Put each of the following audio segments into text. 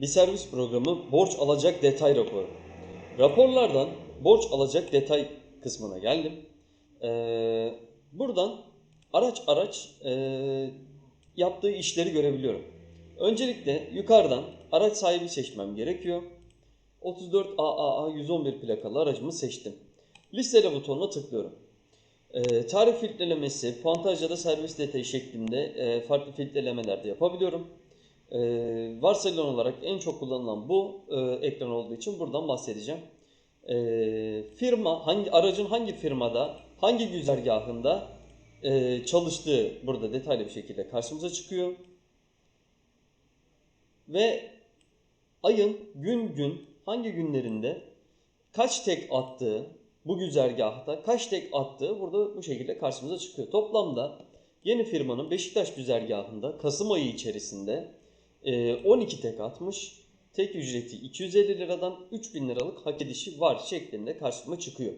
Bir servis programı borç alacak detay raporu. Raporlardan borç alacak detay kısmına geldim. Ee, buradan araç araç e, yaptığı işleri görebiliyorum. Öncelikle yukarıdan araç sahibi seçmem gerekiyor. 34 AAA 111 plakalı aracımı seçtim. Listele butonuna tıklıyorum. Ee, tarih filtrelemesi, puantaj ya da servis detayı şeklinde e, farklı filtrelemeler de yapabiliyorum. Ee, varsayılan olarak en çok kullanılan bu e, ekran olduğu için buradan bahsedeceğim. Ee, firma hangi aracın hangi firmada, hangi güzergahında e, çalıştığı burada detaylı bir şekilde karşımıza çıkıyor. Ve ayın gün gün hangi günlerinde kaç tek attığı bu güzergahta kaç tek attığı burada bu şekilde karşımıza çıkıyor. Toplamda yeni firmanın Beşiktaş güzergahında Kasım ayı içerisinde e, 12 tek atmış. Tek ücreti 250 liradan 3000 liralık hak edişi var şeklinde karşıma çıkıyor.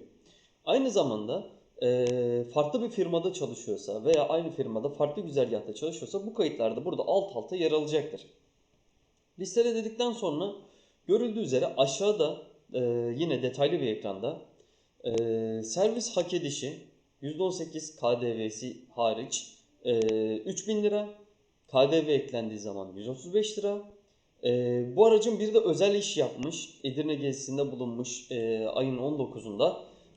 Aynı zamanda e, farklı bir firmada çalışıyorsa veya aynı firmada farklı güzergahta çalışıyorsa bu kayıtlarda burada alt alta yer alacaktır. Listele dedikten sonra görüldüğü üzere aşağıda e, yine detaylı bir ekranda e, servis hak edişi %18 KDV'si hariç e, 3000 lira KDV eklendiği zaman 135 lira e, bu aracın bir de özel iş yapmış Edirne gezisinde bulunmuş e, ayın 19'unda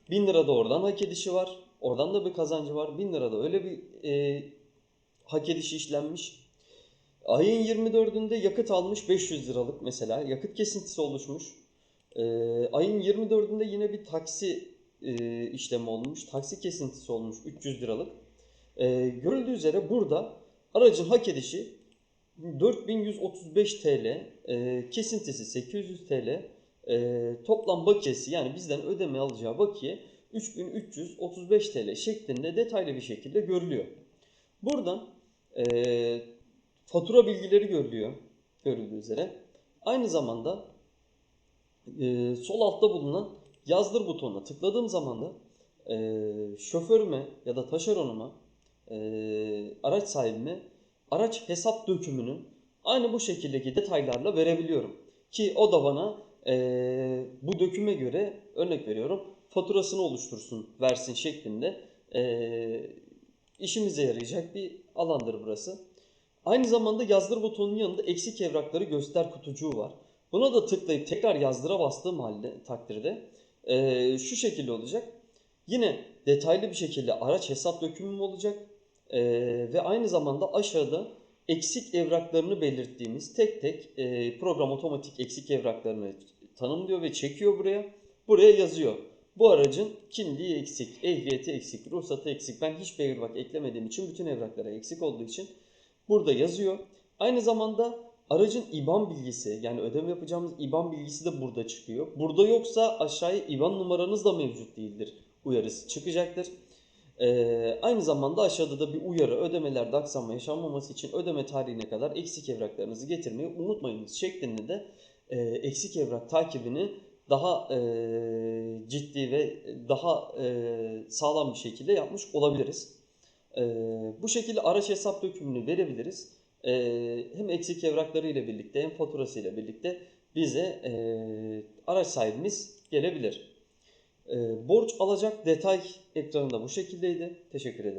1000 lira da oradan hak edişi var oradan da bir kazancı var 1000 lira da öyle bir e, hak edişi işlenmiş Ayın 24'ünde yakıt almış 500 liralık mesela yakıt kesintisi oluşmuş. Ee, ayın 24'ünde yine bir taksi e, işlemi olmuş. Taksi kesintisi olmuş 300 liralık. Ee, görüldüğü üzere burada aracın hak edişi 4135 TL, e, kesintisi 800 TL, e, toplam bakiyesi yani bizden ödeme alacağı bakiye 3335 TL şeklinde detaylı bir şekilde görülüyor. Buradan e, fatura bilgileri görülüyor görüldüğü üzere. Aynı zamanda e, sol altta bulunan yazdır butonuna tıkladığım zaman da e, şoförüme ya da taşeronuma e, araç sahibime araç hesap dökümünü aynı bu şekildeki detaylarla verebiliyorum. Ki o da bana e, bu döküme göre örnek veriyorum faturasını oluştursun versin şeklinde e, işimize yarayacak bir alandır burası. Aynı zamanda yazdır butonunun yanında eksik evrakları göster kutucuğu var. Buna da tıklayıp tekrar yazdıra bastığım halde takdirde e, şu şekilde olacak. Yine detaylı bir şekilde araç hesap dökümüm olacak. E, ve aynı zamanda aşağıda eksik evraklarını belirttiğimiz tek tek e, program otomatik eksik evraklarını tanımlıyor ve çekiyor buraya. Buraya yazıyor. Bu aracın kimliği eksik, ehliyeti eksik, ruhsatı eksik. Ben hiçbir evrak eklemediğim için bütün evraklara eksik olduğu için burada yazıyor. Aynı zamanda aracın IBAN bilgisi yani ödeme yapacağımız IBAN bilgisi de burada çıkıyor. Burada yoksa aşağıya IBAN numaranız da mevcut değildir uyarısı çıkacaktır. Ee, aynı zamanda aşağıda da bir uyarı ödemelerde aksama yaşanmaması için ödeme tarihine kadar eksik evraklarınızı getirmeyi unutmayınız şeklinde de e, eksik evrak takibini daha e, ciddi ve daha e, sağlam bir şekilde yapmış olabiliriz. E, bu şekilde araç hesap dökümünü verebiliriz. E, hem eksik evrakları ile birlikte hem faturası ile birlikte bize e, araç sahibimiz gelebilir. E, borç alacak detay ekranında bu şekildeydi. Teşekkür ederim.